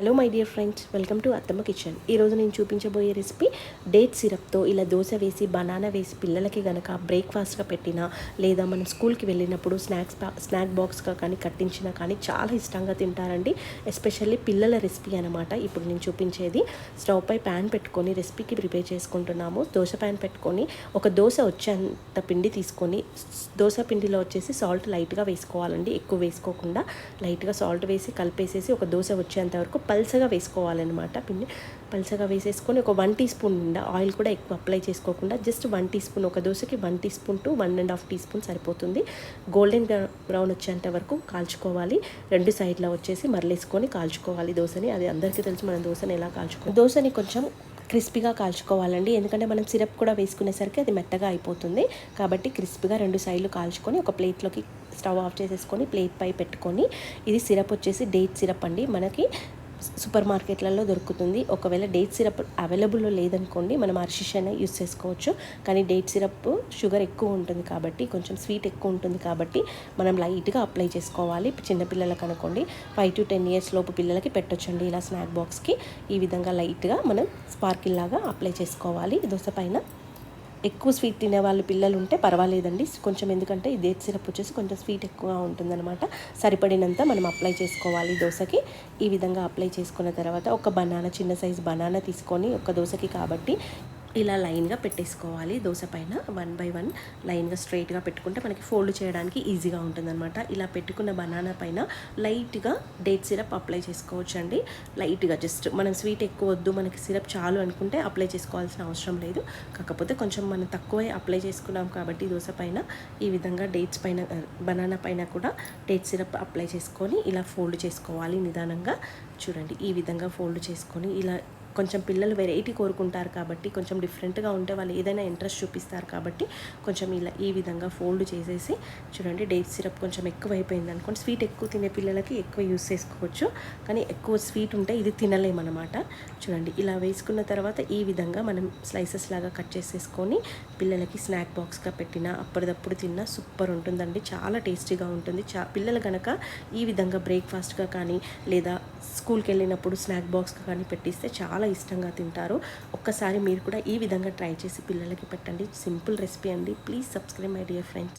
Hello my dear friends welcome to Attamma kitchen ఈరోజు నేను చూపించబోయే రెసిపీ డేట్ సిరప్తో ఇలా దోశ వేసి బనానా వేసి పిల్లలకి గనక బ్రేక్ఫాస్ట్గా పెట్టినా లేదా మనం స్కూల్కి వెళ్ళినప్పుడు స్నాక్స్ స్నాక్ బాక్స్గా కానీ కట్టించినా కానీ చాలా ఇష్టంగా తింటారండి. ఎస్పెషల్లీ పిల్లల రెసిపీ అనమాట ఇప్పుడు నేను చూపించేది స్టవ్ పై ప్యాన్ పెట్టుకొని రెసిపీకి ప్రిపేర్ చేసుకుంటున్నాము. దోశ ప్యాన్ పెట్టుకొని ఒక దోశ వచ్చేంత పిండి తీసుకొని దోశ పిండిలో వచ్చేసి సాల్ట్ లైట్గా వేసుకోవాలండి. ఎక్కువ వేసుకోకుండా లైట్గా సాల్ట్ వేసి కలిపేసేసి ఒక దోశ వచ్చేంత వరకు పల్సగా వేసుకోవాలన్నమాట పిండి. పల్సగా వేసేసుకొని ఒక వన్ టీ స్పూన్ నిండా ఆయిల్ కూడా ఎక్కువ అప్లై చేసుకోకుండా జస్ట్ వన్ టీ స్పూన్ ఒక దోశకి one teaspoon to one and half teaspoon సరిపోతుంది. గోల్డెన్ బ్రౌన్ వచ్చేంత వరకు కాల్చుకోవాలి. రెండు సైడ్లో వచ్చేసి మరలేసుకొని కాల్చుకోవాలి దోశని. అది అందరికీ తెలుసు మనం దోశని ఎలా కాల్చుకో దోశని కొంచెం క్రిస్పీగా కాల్చుకోవాలండి. ఎందుకంటే మనం సిరప్ కూడా వేసుకునేసరికి అది మెత్తగా అయిపోతుంది. కాబట్టి క్రిస్పీగా రెండు సైడ్లు కాల్చుకొని ఒక ప్లేట్లోకి స్టవ్ ఆఫ్ చేసేసుకొని ప్లేట్ పై పెట్టుకొని ఇది సిరప్ వచ్చేసి డేట్ సిరప్ అండి. మనకి సూపర్ మార్కెట్లలో దొరుకుతుంది. ఒకవేళ డేట్ సిరప్ అవైలబుల్లో లేదనుకోండి మనం అర్షిష్ అయినా యూస్ చేసుకోవచ్చు. కానీ డేట్ సిరప్ షుగర్ ఎక్కువ ఉంటుంది కాబట్టి కొంచెం స్వీట్ ఎక్కువ ఉంటుంది కాబట్టి మనం లైట్గా అప్లై చేసుకోవాలి. చిన్నపిల్లలకు అనుకోండి ఫైవ్ టు టెన్ ఇయర్స్ లోపు పిల్లలకి పెట్టొచ్చండి ఇలా స్నాక్ బాక్స్కి. ఈ విధంగా లైట్గా మనం స్పార్కిల్ లాగా అప్లై చేసుకోవాలి. దోశ పైన ఎక్కువ స్వీట్ తినే వాళ్ళు పిల్లలు ఉంటే పర్వాలేదండి. కొంచెం ఎందుకంటే ఈ డేట్ సిరప్ వచ్చేసి కొంచెం స్వీట్ ఎక్కువగా ఉంటుందన్నమాట. సరిపడినంత మనం అప్లై చేసుకోవాలి దోశకి. ఈ విధంగా అప్లై చేసుకున్న తర్వాత ఒక బనానా చిన్న సైజ్ బనానా తీసుకొని ఒక దోశకి కాబట్టి ఇలా లైన్గా పెట్టేసుకోవాలి. దోశ పైన వన్ బై వన్ లైన్గా స్ట్రైట్గా పెట్టుకుంటే మనకి ఫోల్డ్ చేయడానికి ఈజీగా ఉంటుందన్నమాట. ఇలా పెట్టుకున్న బనానా పైన లైట్గా డేట్ సిరప్ అప్లై చేసుకోవచ్చు అండి లైట్గా జస్ట్ మనం స్వీట్ ఎక్కువ వద్దు మనకి సిరప్ చాలు అనుకుంటే అప్లై చేసుకోవాల్సిన అవసరం లేదు. కాకపోతే కొంచెం మనం తక్కువే అప్లై చేసుకున్నాం కాబట్టి దోశ పైన ఈ విధంగా డేట్స్ పైన బనానా పైన కూడా డేట్ సిరప్ అప్లై చేసుకొని ఇలా ఫోల్డ్ చేసుకోవాలి నిదానంగా. చూడండి ఈ విధంగా ఫోల్డ్ చేసుకొని ఇలా కొంచెం పిల్లలు వెరైటీ కోరుకుంటారు కాబట్టి కొంచెం డిఫరెంట్గా ఉంటే వాళ్ళు ఏదైనా ఇంట్రెస్ట్ చూపిస్తారు కాబట్టి కొంచెం ఇలా ఈ విధంగా ఫోల్డ్ చేసేసి చూడండి డేట్ సిరప్ కొంచెం ఎక్కువ అయిపోయింది అనుకోండి స్వీట్ ఎక్కువ తినే పిల్లలకి ఎక్కువ యూస్ చేసుకోవచ్చు. కానీ ఎక్కువ స్వీట్ ఉంటే ఇది తినలేమన్నమాట. చూడండి ఇలా వేసుకున్న తర్వాత ఈ విధంగా మనం స్లైసెస్ లాగా కట్ చేసేసుకొని పిల్లలకి స్నాక్ బాక్స్గా పెట్టినా అప్పటిదప్పుడు తిన్నా సూపర్ ఉంటుందండి. చాలా టేస్టీగా ఉంటుంది. చా పిల్లలు కనుక ఈ విధంగా బ్రేక్ఫాస్ట్గా కానీ లేదా స్కూల్కి వెళ్ళినప్పుడు స్నాక్ బాక్స్గా కానీ పెట్టిస్తే చాలా చాలా ఇష్టంగా తింటారు. ఒక్కసారి మీరు కూడా ఈ విధంగా ట్రై చేసి పిల్లలకి పెట్టండి. సింపుల్ రెసిపీ అండి. Please subscribe my dear friends.